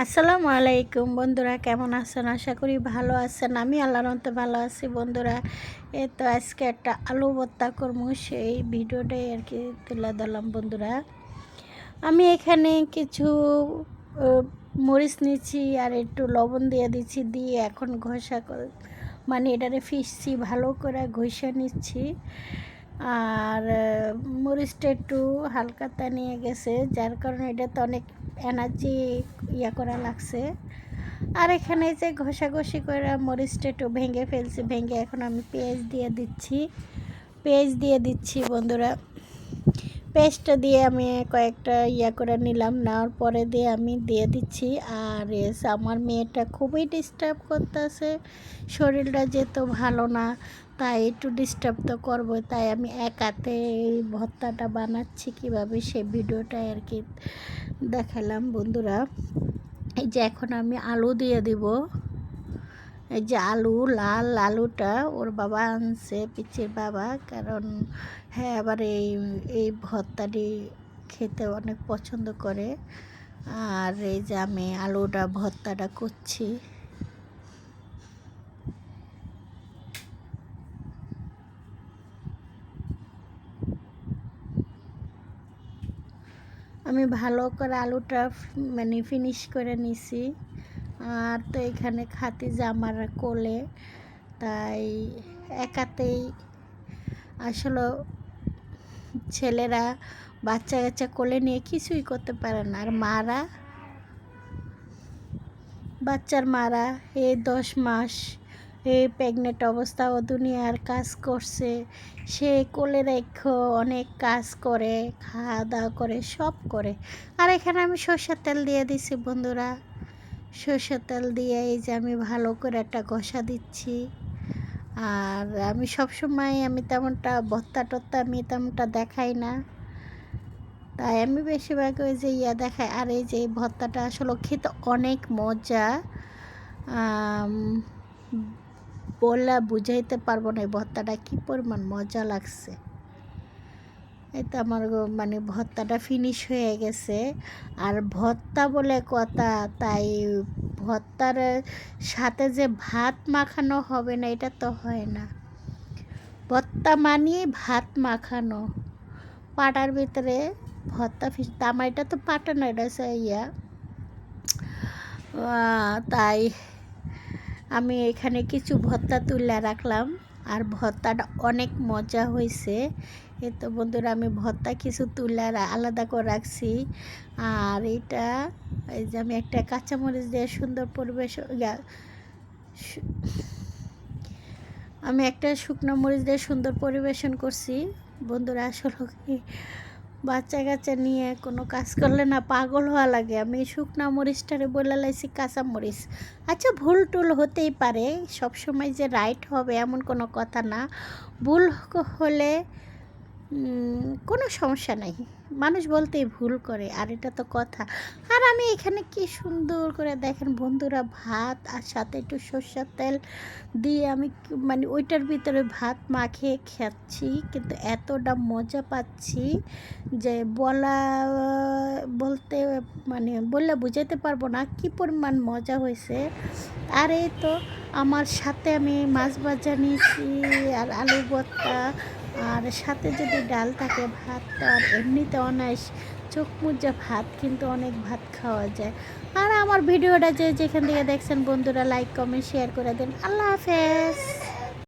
আসসালামু আলাইকুম বন্ধুরা, কেমন আছেন? আশা করি ভালো আছেন। আমি আল্লাহর মতো ভালো আছি বন্ধুরা। এ তো আজকে একটা আলু ভর্তা করব, সেই ভিডিওটাই আর কি তুলে দিলাম বন্ধুরা। আমি এখানে কিছু মরিচ নিচ্ছি আর একটু লবণ দিয়ে দিচ্ছি দিয়ে এখন ঘষা মানে এটারে ফিসছি, ভালো করে ঘষে নিচ্ছি। আর মরিচটা একটু হালকা নিয়ে গেছে, যার কারণে এটাতে অনেক এনার্জি ইয়া করা লাগছে। আর এখানে যে ঘষাঘষি করে মরিচটা একটু ভেঙে ফেলছি, ভেঙে এখন আমি পেঁয়াজ দিয়ে দিচ্ছি। পেঁয়াজ দিয়ে দিচ্ছি, বন্ধুরা। পেস্টটা দিয়ে আমি কয়েকটা ইয়া করে নিলাম, নেওয়ার পরে দিয়ে আমি দিয়ে দিচ্ছি। আর এস আমার মেয়েটা খুবই ডিস্টার্ব করতেছে, শরীরটা যেহেতু ভালো না তাই একটু ডিস্টার্ব তো করব তাই আমি একাতে এই ভর্তাটা বানাচ্ছি কীভাবে সে ভিডিওটা আর কি দেখালাম বন্ধুরা। এই যে এখন আমি আলু দিয়ে দিব। এই যে আলু, লাল আলুটা ওর বাবা আনছে পিচির বাবা, কারণ হ্যাঁ আবার এই এই ভর্তাটি খেতে অনেক পছন্দ করে। আর এই যে আমি আলুটা ভর্তাটা করছি আমি ভালো করে আলুটা মানে ফিনিশ করে নিছি। আর তো এখানে খাতি জামার কোলে, তাই একাতেই আসলে ছেলেরা বাচ্চা কাচ্চা কোলে নিয়ে কিছুই করতে পারে না। আর মারা, বাচ্চার মারা, এই দশ মাস প্রেগনেন্ট অবস্থা ও দুনিয়ার কাজ করছে। সে কোলে রেখো অনেক কাজ করে খাওয়া দাওয়া করে, সব করে। আর এখানে আমি সর্ষের তেল দিয়ে দিছি, বন্ধুরা। সর্ষের তেল দিয়ে এই যে আমি ভালো করে একটা ঘষা দিচ্ছি। আর আমি সব সময় আমি তেমনটা ভত্তা টত্তা আমি তেমনটা দেখাই না। তাই আমি বেশিরভাগ ওই যে ইয়া দেখাই। আর এই যে ভর্তাটা আসলে খেতে অনেক মজা। আম, বলে বুঝাইতে পারব না এই ভর্তাটা কী পরিমাণ মজা লাগছে। এই তো আমার মানে ভর্তাটা ফিনিশ হয়ে গেছে। আর ভর্তা বলে কথা তাই ভর্তার সাথে যে ভাত মাখানো হবে না এটা তো হয় না। ভর্তা মানিয়ে ভাত মাখানো। পাটার ভিতরে ভর্তা ফিস আমার এটা তো পাটা না এটা ইয়া। তাই আমি এখানে কিছু ভর্তা তুলে রাখলাম। আর ভর্তাটা অনেক মজা হয়েছে। এ তো বন্ধুরা, আমি ভর্তা কিছু তুলে আলাদা করে রাখছি। আর এটা, এই যে আমি একটা কাঁচামরিচ দিয়ে সুন্দর পরিবেশ আমি একটা শুকনো মরিচ দিয়ে সুন্দর পরিবেশন করছি। বন্ধুরা, আসলে বাচ্চা কাচ্চা নিয়ে কোনো কাজ করলে না পাগল হওয়া লাগে। আমি শুকনা মরিচটারে বলে লাইছি, কাঁচা মরিচ। আচ্ছা ভুল টুল হতেই পারে। সব সময় যে রাইট হবে এমন কোনো কথা না। ভুল হলে কোনো সমস্যা নাই। মানুষ বলতেই ভুল করে, আর এটা তো কথা। আর আমি এখানে কি সুন্দর করে দেখেন বন্ধুরা ভাত আর সাথে একটু সর্ষের তেল দিয়ে আমি মানে ওইটার ভিতরে ভাত মাখিয়ে খাচ্ছি, কিন্তু এতটা মজা পাচ্ছি যে বলা, বলতে মানে বললে বুঝাতে পারব না কি পরিমাণ মজা হয়েছে। আর এই তো আমার সাথে আমি মাছ ভাজা নিয়েছি, আর আলু ভর্তা আর সাথে যদি ডাল থাকে, ভাত তো আর এমনিতে অনায়াস চোখ মুজা ভাত, কিন্তু অনেক ভাত খাওয়া যায়। আর আমার ভিডিওটা যে যেখান থেকে দেখছেন বন্ধুরা লাইক কমেন্ট শেয়ার করে দেন। আল্লাহ হাফেজ।